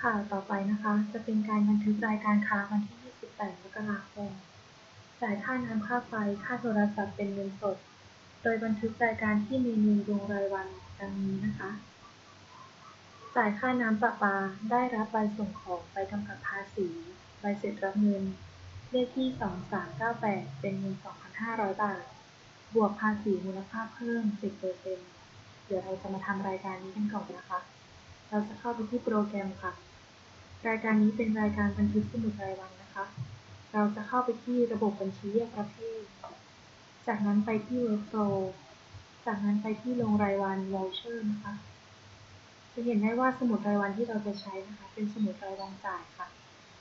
ค่ะต่อไปนะคะ จะเป็นการบันทึกรายการค้าวันที่ 28 มกราคม จ่ายค่าน้ำค่าไฟ ค่าโทรศัพท์เป็นเงินสด โดยบันทึกรายการที่มีเมนูลงรายวันดังนี้นะคะ จ่ายค่าน้ำประปา ได้รับใบส่งของใบกำกับภาษี ใบเสร็จรับเงิน เลขที่ 2398 เป็นเงิน 2,500 บาท บวกภาษีมูลค่าเพิ่ม 10%เดี๋ยวเราจะมาทำรายการนี้กันก่อนนะคะ เราจะเข้าไปที่โปรแกรมค่ะ รายการนี้เป็นรายการบันทึกสมุดรายวันนะคะ เราจะเข้าไปที่ระบบบัญชีแยกประเภท จากนั้นไปที่ Workflow จากนั้นไปที่ลงรายวัน Voucher นะคะ จะเห็นได้ว่าสมุดรายวันที่เราจะใช้นะคะ เป็นสมุดรายวันจ่ายค่ะ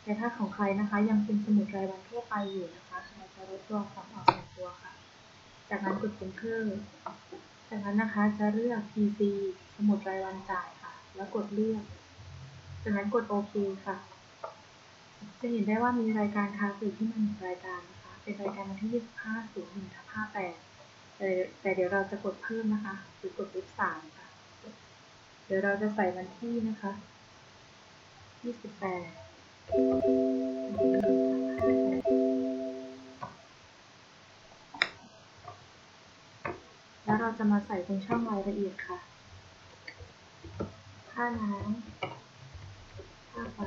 แต่ถ้าของใครนะคะยังเป็นสมุดรายวันทั่วไปอยู่นะคะเราจะลดตัวความออกหนึ่งตัวค่ะ จากนั้นกด Enter จากนั้นนะคะจะเลือก PC สมุดรายวันจ่ายค่ะ แล้วกดเลือก จากนั้นกดโอเคค่ะ จะเห็นได้ว่ามีรายการค้างอยู่ที่มาหนึ่งรายการนะคะ เป็นรายการวันที่ 25 01ทับ58แต่แต่เดี๋ยวเราจะกดเพิ่มนะคะหรือกด F3 ค่ะ เดี๋ยวเราจะใส่วันที่นะคะ 28แล้วเราจะมาใส่ตรงช่องรายละเอียดค่ะ ค่าน้ำ ค่าไฟ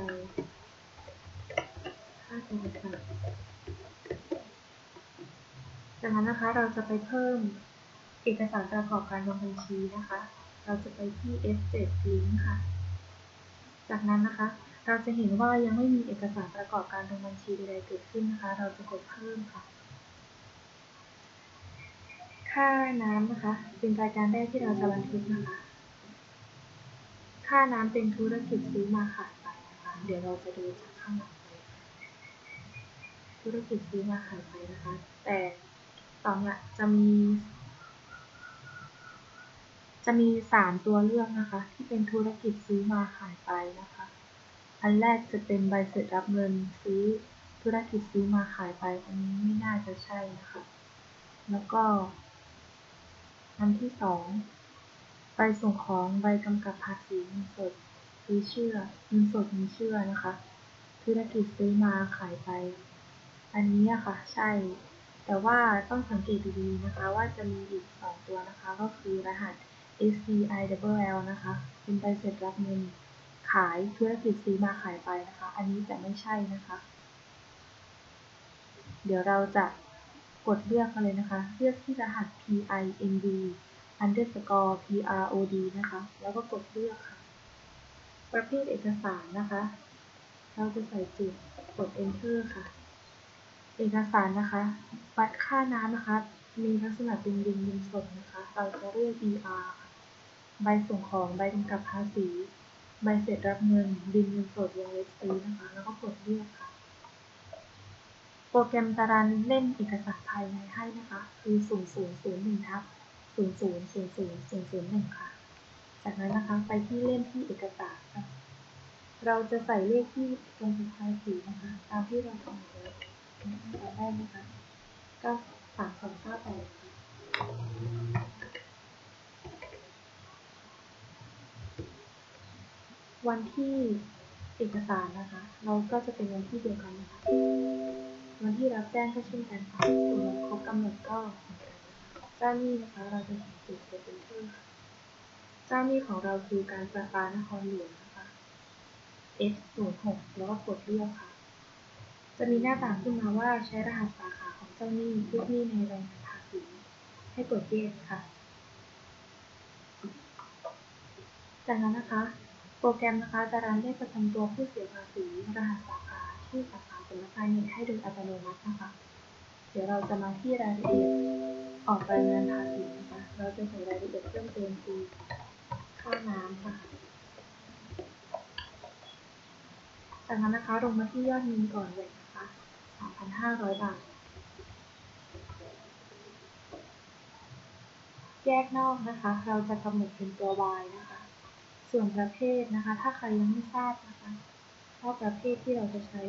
ค่าโทรศัพท์จากนั้นนะคะเราจะไปเพิ่มเอกสารประกอบการลงบัญชีนะคะ เราจะไปที่ F7 Link ค่ะ จากนั้นนะคะ เราจะเห็นว่ายังไม่มีเอกสารประกอบการลงบัญชีใดๆเกิดขึ้นนะคะ เราจะกดเพิ่มค่ะ ค่าน้ำนะคะ เป็นรายการแรกที่เราจะบันทึกนะคะ ค่าน้ำเป็นธุรกิจซื้อมาขายไปนะคะ เดี๋ยวเราจะดูจากข้างหลังเลยธุรกิจซื้อมาขายไปนะคะ แต่ตอนนี้จะมี จะมีสามตัวเลือกนะคะ ที่เป็นธุรกิจซื้อมาขายไปนะคะ อันแรกจะเป็นใบเสร็จรับเงินซื้อธุรกิจซื้อมาขายไป อันนี้ไม่น่าจะใช่นะคะ แล้วก็ อันที่สองใบส่งของใบกำกับภาษีเงินสด ซื้อเชื่อเงินสดมีเชื่อนะคะ ธุรกิจซื้อมาขายไป อันนี้อะค่ะใช่ แต่ว่าต้องสังเกตดีๆนะคะว่าจะมีอีกสองตัวนะคะ ก็คือรหัส SCIWL นะคะ เป็นใบเสร็จรับเงินขายธุรกิจซื้อมาขายไปนะคะ อันนี้จะไม่ใช่นะคะ เดี๋ยวเราจะกดเลือกกันเลยนะคะ เลือกที่รหัส PIND underscore PROD นะคะ แล้วก็กดเลือกค่ะ ประเภทเอกสารนะคะ เราจะใส่จุดกด enter ค่ะ เอกสารนะคะ วัดค่าน้ำนะคะ มีลักษณะเป็นบินเงินสดนะคะ เราจะเลือก ER ใบส่งของ ใบกำกับภาษี ใบเสร็จรับเงิน บินเงินสดวงเล็บซีนะคะ แล้วก็กดเลือกค่ะ โปรแกรมจะรันเล่นเอกสารภายในให้นะคะ คือ 0001ทับ000001ค่ะ จากนั้นนะคะไปที่เล่นที่เอกสารค่ะเราจะใส่เลขที่ตรงกับภาษีนะคะตามที่เราทำไว้ตอนแรกนะคะก็สามสองเก้าแปดวันที่เอกสารนะคะ เราก็จะเป็นวันที่เดียวกันนะคะวันที่รับแจ้งก็เช่นกันค่ะส่วนวันครบกำหนดก็เหมือนกันเจ้าหนี้นะคะ เราจะสังเกตเป็นเพิ่มค่ะ เจ้าหนี้ของเราคือการประปานครหลวงนะคะ F06 แล้วก็กดเลือกค่ะ จะมีหน้าต่างขึ้นมาว่าใช้รหัสสาขาของเจ้าหนี้ลูกหนี้ในรายงานภาษีให้กด yes ค่ะ จากนั้นนะคะ โปรแกรมนะคะจะรันเลขประจำตัวผู้เสียภาษีรหัสสาขาชื่สาขาสำนักงานเงินให้โดยอัตโนมัตินะคะ เดี๋ยวเราจะมาที่รายละเอียดออกรายงานภาษีนะคะ เราจะใส่รายละเอียดเพิ่มเติมคือ ค่าน้ำค่ะ จากนั้นนะคะลงมาที่ยอดเงินก่อนเลยนะคะ3,500 บาท แยกนอกนะคะ เราจะกำหนดเป็นตัว y นะคะ ส่วนประเภทนะคะ ถ้าใครยังไม่ทราบนะคะว่าประเภทที่เราจะใช้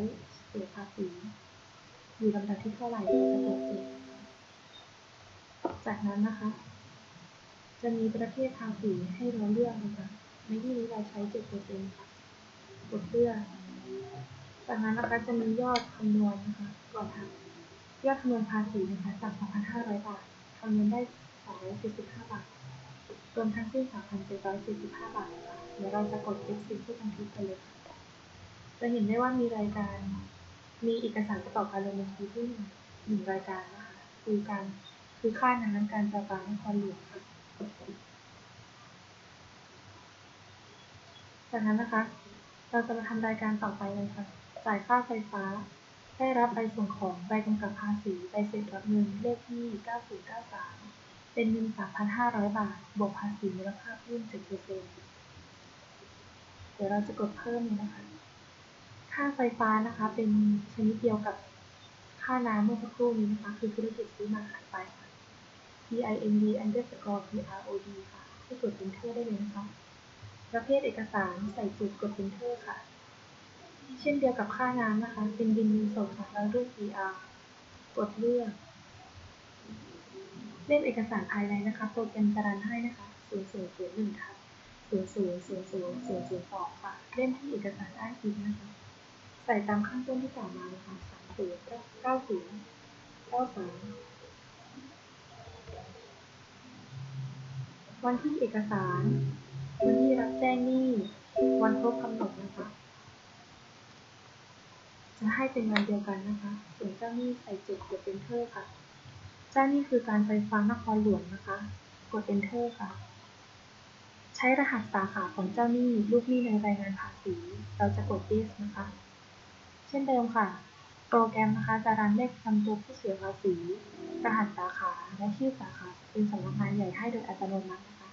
เสียภาษีอยู่ลำดับที่เท่าไหร่เราจะกดเจ็ดนจากนั้นนะคะ จะมีประเภทภาษีให้เราเลือกนะคะในที่นี้เราใช้7%ค่ะ กดเลือก จากนั้นนะคะจะมียอดคำนวณนะคะ ก่อนทำยอดคำนวณภาษีนะคะจาก 2,500 บาทคำนวณได้ 245 บาท รวมทั้งสิ้น 3,745 บาทค่ะ เดี๋ยวเราจะกด F10 เพื่อบันทึกไปเลย จะเห็นได้ว่ามีรายการ มีเอกสารประกอบการดำเนินชีที่หนึ่งหนึ่งรายการนะคะ คือการคือค่าน้ำการประปานครหลวงค่ะ จากนั้นนะคะ เราจะมาทำรายการต่อไปเลยค่ะ จ่ายค่าไฟฟ้า ได้รับใบส่งของ ใบกำกับภาษี ใบเสร็จรับเงิน เลขที่ 9093 เป็นเงิน 3,500 บาท บวกภาษีมูลค่าเพิ่ม7%เดี๋ยวเราจะกดเพิ่มเลยนะคะ ค่าไฟฟ้านะคะ เป็นชนิดเดียวกับค่าน้ำเมื่อสักครู่นี้นะคะ คือธุรกิจซื้อมาขายไป PIND underscore PROD ค่ะให้กด enter ได้เลยนะคะ ประเภทเอกสารใส่จุดกด enter ค่ะ เช่นเดียวกับค่าน้ำนะคะ เป็นบินเงินสดค่ะเราเลือก PR กดเลือก เล่มเอกสารภายในนะคะ โปรแกรมจะรันให้นะคะ0001ทับ0000002ค่ะ เล่มที่เอกสารอ้างอิงนะคะ ใส่ตามข้างต้นที่กล่าวมานะคะ30 90 93 วันที่เอกสาร วันที่รับแจ้งหนี้ วันครบกำหนดนะคะ จะให้เป็นวันเดียวกันนะคะส่วนเจ้าหนี้ใส่จุดกด enter ค่ะ เจ้าหนี้คือการไฟฟ้านครหลวงนะคะ กด enter ค่ะ ใช้รหัสสาขาของเจ้าหนี้ลูกหนี้ในรายงานภาษี เราจะกด yes นะคะ เช่นเดิมค่ะ โปรแกรมนะคะจะรันเลขประจำตัวผู้เสียภาษี รหัสสาขาและชื่อสาขาเป็นสำนักงานใหญ่ให้โดยอัตโนมัตินะคะ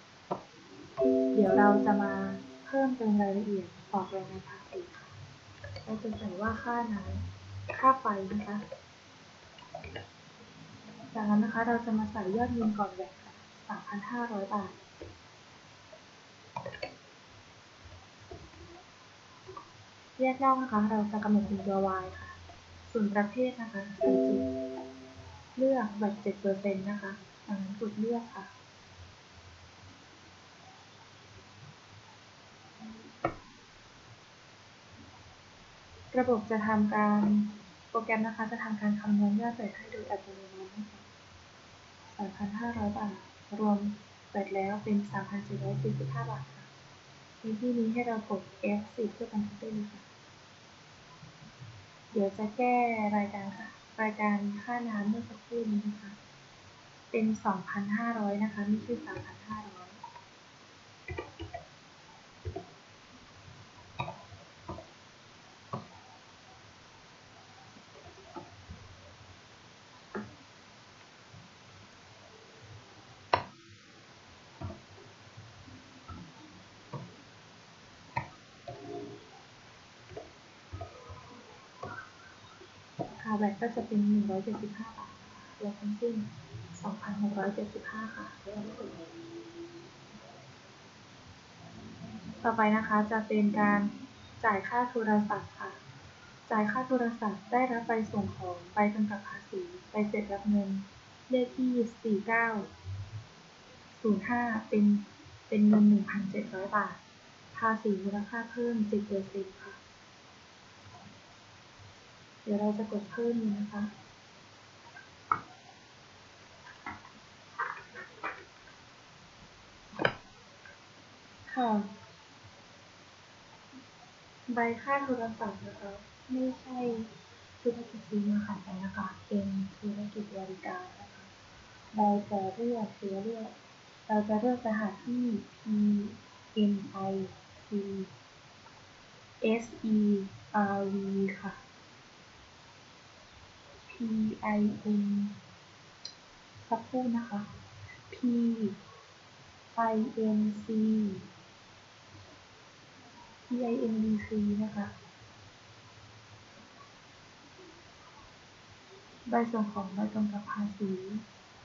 เดี๋ยวเราจะมาเพิ่มเติมรายละเอียดกรอกรายงานภาษีค่ะเราจะใส่ว่าค่าน้ำค่าไฟนะคะ จากนั้นนะคะเราจะมาใส่ยอดเงินก่อนแวตค่ะ3,500 บาทแยกนอกนะคะ เราจะกำหนดเป็นตัว y ค่ะ ส่วนประเภทนะคะใส่จุดเลือกแบบ7%นต์นะคะจากนั้นกดเลือกค่ะ ระบบจะทำการโปรแกรมนะคะจะทำการคำนวณยอดเสร็จให้โดยอัตโนมัตินะคะ3,500 บาท รวมเสร็จแล้วเป็น3,745 บาทค่ะในที่นี้ให้เรากด F10 เพื่อบันทึกได้เลยค่ะ เดี๋ยวจะแก้รายการค่ะรายการค่าน้ำเมื่อสักครู่นี้นะคะเป็น 2,500 นะคะ ไม่ใช่ 3,500 ค่ะ แบตก็จะเป็น 175 บาทรวมทั้งสิ้น 2,675 ค่ะ ต่อไปนะคะจะเป็นการจ่ายค่าโทรศัพท์ค่ะ จ่ายค่าโทรศัพท์ได้รับใบส่งของใบกำกับภาษีใบเสร็จรับเงิน เลขที่ 4905 เป็นเป็นเงิน 1,700 บาท ภาษีมูลค่าเพิ่ม7%ค่ะ ดี๋ยวเราจะกดเพิ่มนะคะค่ะใบค่าโทรศัพท์นะคะไม่ใช่ธุรกิจซื้อมาขายไปนะคะเป็นธุรกิจบริการนะคะเราจะเลือกตัวเลือกเราจะเลือกรหัสที่ P N I P S E R V ค่ะ I N สักครู่นะคะ P I N C P I N D C นะคะ ใบส่งของใบกำกับภาษี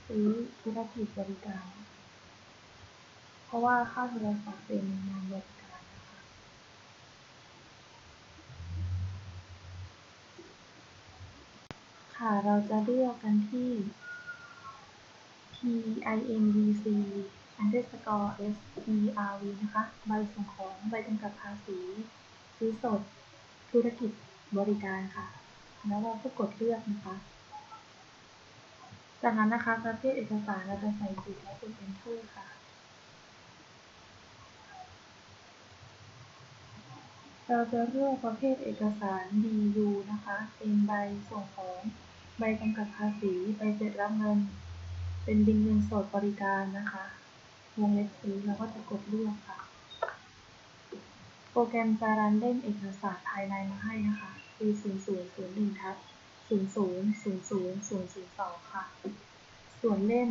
ซื้อธุรกิจบริการ เพราะว่าค่าโทรศัพท์เป็นงานบริการนะ ค่ะ เราจะเลือกกันที่ P I N D C underscore S E R V นะคะ ใบส่งของใบกำกับภาษี ซื้อสด ธุรกิจบริการค่ะ แล้วเราก็กดเลือกนะคะ จากนั้นนะคะประเภทเอกสารเราจะใส่จุดและกด enter ค่ะ เราจะเลือกประเภทเอกสาร DU นะคะ เป็นใบส่งของ ใบกำกับภาษีใบเสร็จรับเงิน เป็นบินเงินสดบริการนะคะ วงเล็บซื้อเราก็จะกดเลือกค่ะ โปรแกรมจะรันเล่มเอกสารภายในมาให้นะคะคือ0001ทับ000002 ค่ะ ส่วนเล่ม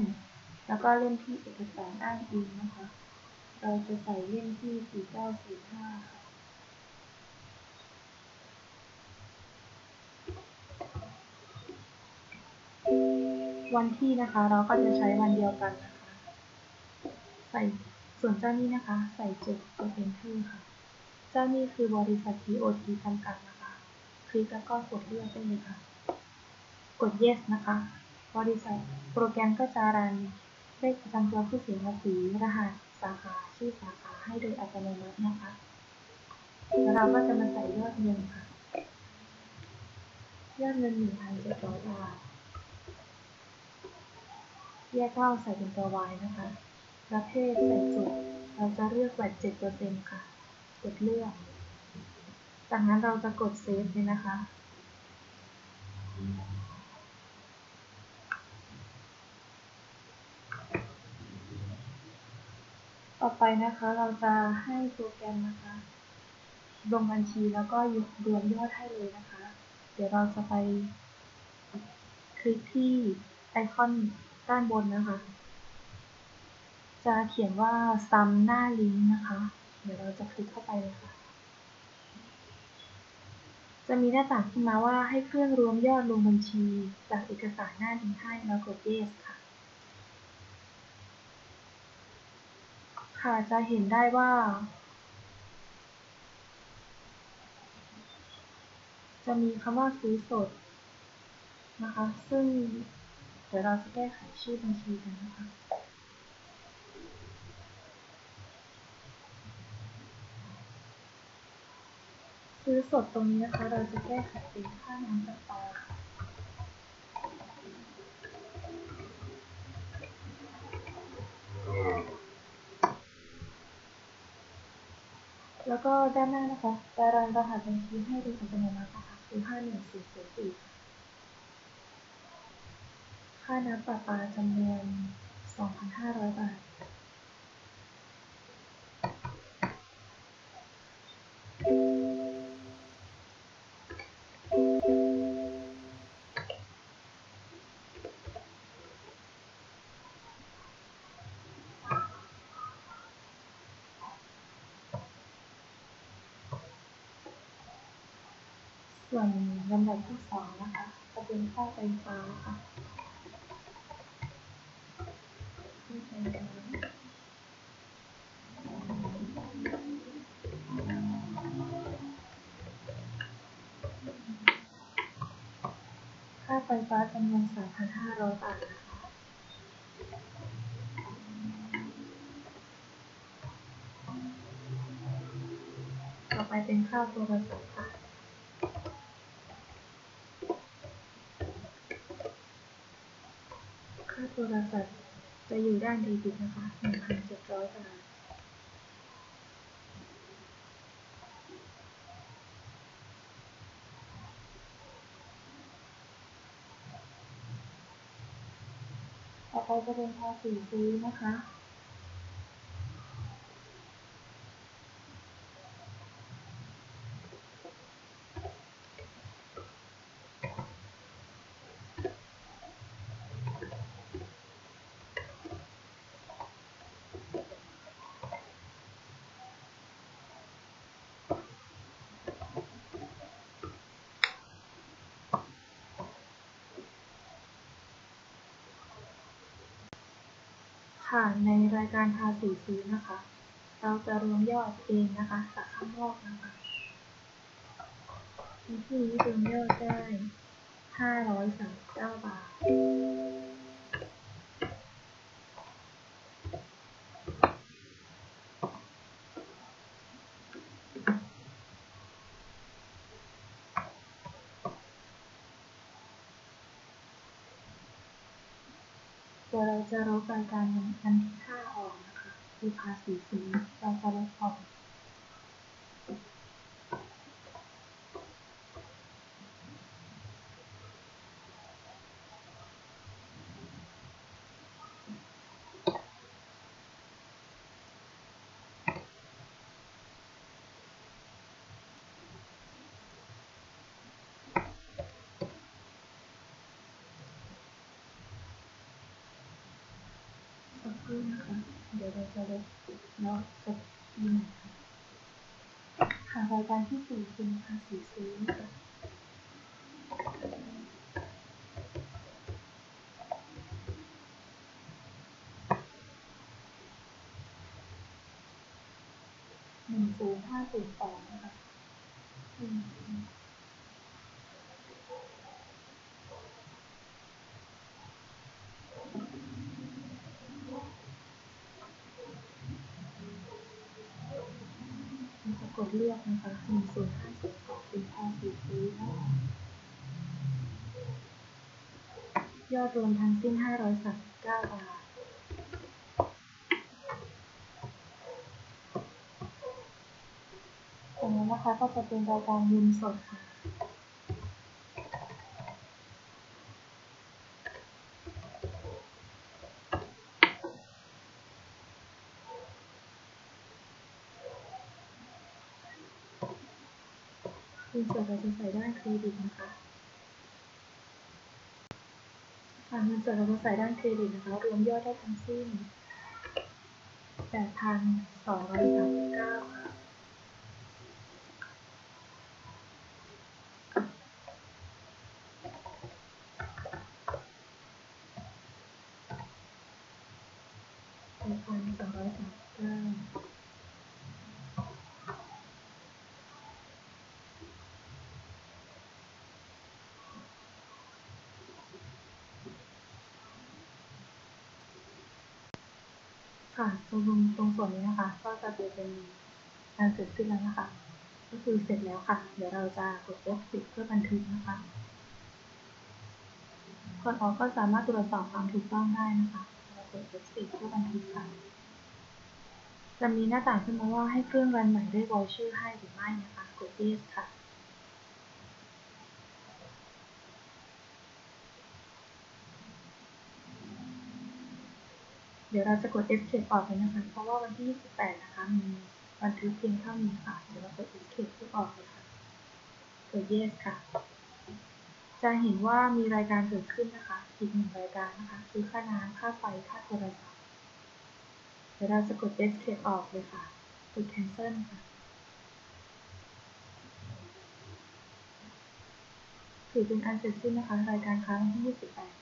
แล้วก็เล่มที่เอกสารอ้างอิงนะคะ เราจะใส่เล่มที่ 4905ค่ะ วันที่นะคะ เราก็จะใช้วันเดียวกันนะคะใส่ส่วนเจ้านี้นะคะ ใส่จุดกด enter ค่ะ เจ้านี้คือบริษัท TOT จำกัดนะคะ คลิกแล้วก็กดเลือกได้เลยค่ะ กด yes นะคะ บริษัทโปรแกรมก็จะรันเลขประจำตัวผู้เสียภาษีรหัสสาขาชื่อสาขาให้โดยอัตโนมัตินะคะ แล้วเราก็จะมาใส่ยอดเงินค่ะ ยอดเงิน1,700บาท แยกเล่าใส่เป็นตัว y นะคะ ประเภทใส่จุดเราจะเลือก VAT 7%ค่ะ กดเลือก จากนั้นเราจะกดเซฟเลยนะคะ ต่อไปนะคะเราจะให้โปรแกรมนะคะลงบัญชีแล้วก็รวมยอดให้เลยนะคะ เดี๋ยวเราจะไปคลิกที่ไอคอน ด้านบนนะคะ จะเขียนว่า sum หน้าลิงก์นะคะ เดี๋ยวเราจะคลิกเข้าไปเลยค่ะ จะมีหน้าต่างขึ้นมาว่าให้เครื่องรวมยอดลงบัญชี จากเอกสารหน้าลิงก์ให้แล้วกด yes ค่ะ ค่ะจะเห็นได้ว่าจะมีคำว่าซื้อสดนะคะ ซึ่ง เดี๋ยวเราจะแก้ไขชื่อบัญชีกันนะคะซื้อสดตรงนี้นะคะ เราจะแก้ไขเป็นค่าน้ำประปาค่ะแล้วก็ด้านหน้านะคะจะรันรหัสบัญชีให้โดยอัตโนมัตินะคะคือ 51404 ค่าน้ำประปาจำนวน 2,500 บาท ส่วนลำดับที่สองนะคะ จะเป็นค่าไฟฟ้าค่ะที่ไฟฟ้า ค่าไฟฟ้าจำนวน3,500 บาทนะคะต่อไปเป็นค่าโทรศัพท์ค่ะค่าโทรศัพท์ จะอยู่ด้านดบิตนะคะ1,700บาทต่อไปจะเป็นภาษีซื้อนะคะ ค่ะในรายการภาษีซื้อนะคะ เราจะรวมยอดเองนะคะจากข้างนอกนะคะที่นี้รวมยอดได้539บาท เดี๋ยวเราจะลบรายการอันที่ห้าออกนะคะคือภาษีซื้อเราจะลบออก นะคะ เดี๋ยวเราจะลบแล้วจะยินค่ะรายการที่สี่คือภาษีซื้อนะคะหนึ่งศูนย์ห้าศูนย์สองนะคะอืมเราจะก ดเลือกนะคะหนึ่งศูนย์ห้าศูนย์สองเป็นภาษีซื้อนะยอดรวมทั้งสิ้นห้าร้อยสามสิบเก้าบาทจากนั้นนะคะก็จะเป็นรายการเงินสดค่ะ คือสดเราจะใส่ด้านเครดิตนะคะค่ะเงินสดเราจะใส่ด้านเครดิตนะคะ รวมยอดได้ทั้งสิ้น8,239 ค่ะตรงตรงส่วนนี้นะคะ ก็จะเป็นการเสร็จสิ้นแล้วนะคะ ก็คือเสร็จแล้วค่ะ เดี๋ยวเราจะกด F10 เพื่อบันทึกนะคะกดออกก็สามารถตรวจสอบความถูกต้องได้นะคะเรากด F10 เพื่อบันทึกค่ะ จะมีหน้าต่างขึ้นมาว่าให้เครื่องรันใหม่ด้วอลชื่อให้หรือไม่นะคะ กด Yes ค่ะ เดี๋ยวเราจะกด Escape ออกเลยนะคะ เพราะว่าวันที่ 28 นะคะ มีบันทึกเพียงเท่านี้ค่ะ เดี๋ยวเรากด Escape ออกเลยค่ะกด Yes ค่ะ จะเห็นว่ามีรายการเกิดขึ้นนะคะ อีกหนึ่งรายการนะคะ คือค่าน้ำค่าไฟ ค่าโทรศัพท์ เดี๋ยวเราจะกด Escape ออกเลยค่ะ กด Cancel ค่ะถือเป็นอันเสร็จสิ้นนะคะ รายการค้างที่ 28